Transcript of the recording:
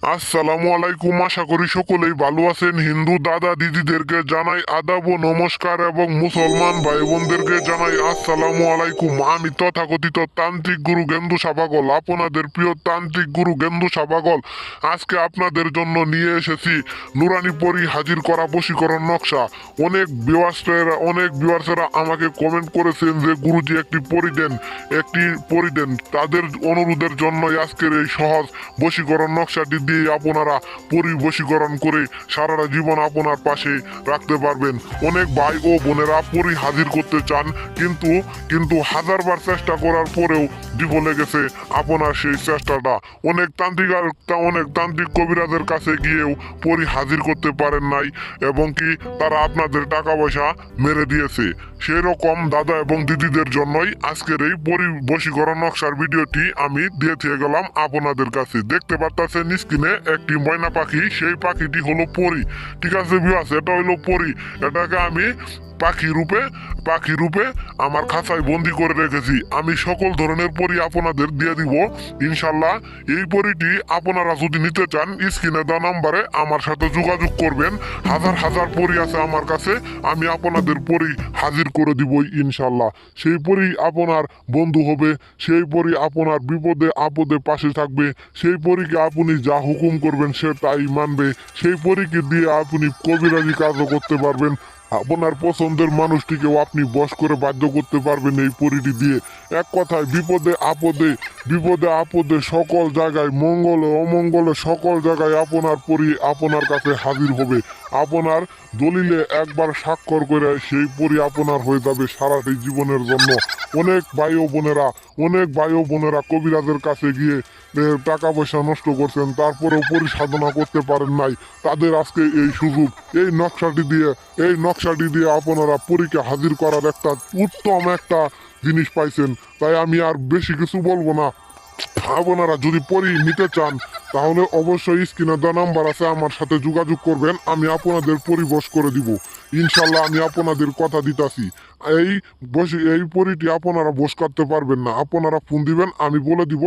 আসসালামু আলাইকুম, আশা করি সকলেই ভালো আছেন। হিন্দু দাদা দিদিদেরকে জানাই আদাব ও নমস্কার এবং মুসলমান ভাই বোনদেরকে জানাই আসসালামু আলাইকুম। আমি তথাকথিত তান্ত্রিক গুরু গেন্দু সাবাগল, আপনাদের প্রিয় তান্ত্রিক গুরু গেন্দু সাবাগল। আজকে আপনাদের জন্য নিয়ে এসেছি নুরানি পরি হাজির করা বশীকরণ নকশা। অনেক বিওয়ার্সেরা অনেক বিওয়ার্সেরা আমাকে কমেন্ট করেছেন যে, গুরুজি, একটি পরি দেন, একটি পরি দেন। তাদের অনুরোধের জন্যই আজকের এই সহজ বশীকরণ নকশাটি দিয়ে আপনারা পরি বশীকরণ করে সারাটা জীবন আপনার পাশে রাখতে পারবেন। অনেক ভাই ও বোনেরা পরি হাজির করতে চান, কিন্তু কিন্তু হাজারবার চেষ্টা করার পরেও বিফলে গেছে আপনার সেই চেষ্টাটা। অনেক তান্ত্রিক অনেক তান্ত্রিক কবিরাজের কাছে গিয়েও পরি হাজির করতে পারেন নাই, এবং কি তারা আপনাদের টাকা পয়সা মেরে দিয়েছে। সেই রকম দাদা এবং দিদিদের জন্যই আজকের এই পরিবশীকরণ নকশার ভিডিওটি আমি দিয়ে গেলাম আপনাদের কাছে। দেখতে পারতেছেন স্ক্রিনে একটি ময়না পাখি, সেই পাখিটি হলো পরি। ঠিক আছে বিয়াস এটা হলো পরি। এটাকে আমি পাখি রূপে পাখি রূপে আমার খাঁচায় বন্দি করে রেখেছি। আমি সকল ধরনের পরি আপনাদের দিয়ে দিব। ইনশাল্লাহ এই পরিটি আপনারা যদি নিতে চান, স্ক্রিনে দেওয়া নাম্বারে আমার সাথে যোগাযোগ করবেন। হাজার হাজার পরি আছে আমার কাছে, আমি আপনাদের পরি হাজির করে দিবই ইনশাল্লাহ। সেই পরি আপনার বন্ধু হবে, সেই পরি আপনার বিপদে আপদে পাশে থাকবে, সেই পরীকে আপনি যা হুকুম করবেন সে তাই মানবে, সেই পরীকে দিয়ে আপনি কবিরাজি কাজও করতে পারবেন। আপনার পছন্দের মানুষটিকেও আপনি বশ করে বাধ্য করতে পারবেন এই পরিটি দিয়ে। এক কথায় বিপদে আপদে বিপদে, আপদে সকল জায়গায় মঙ্গলে অমঙ্গলে সকল জায়গায় আপনার পরি আপনার কাছে হাজির হবে। আপনার দলিলে একবার স্বাক্ষর করে সেই পরি আপনার হয়ে যাবে সারাটি জীবনের জন্য। অনেক ভাই ও বোনেরা, অনেক ভাই ও বোনেরা কবিরাজের কাছে গিয়ে টাকা পয়সা নষ্ট করছেন, তারপরেও পরিসাধনা করতে পারেন নাই। তাদের আজকে এই সুযোগ, এই নকশাটি দিয়ে, এই নকশাটি দিয়ে আপনারা পরীকে হাজির করার একটা উত্তম একটা জিনিস পাইছেন, তাই আমি আর বেশি কিছু বলব না। আপনারা যদি পরি নিতে চান, তাহলে অবশ্যই স্ক্রিনে দেওয়া নাম্বার আছে, আমার সাথে যোগাযোগ করবেন, আমি আপনাদের পরিবশ করে দিব। ইনশাল্লাহ আমি আপনাদের কথা দিতাছি। এই বসে, এই পরিটি আপনারা বস করতে পারবেন না। আপনারা ফোন দিবেন, আমি বলে দিব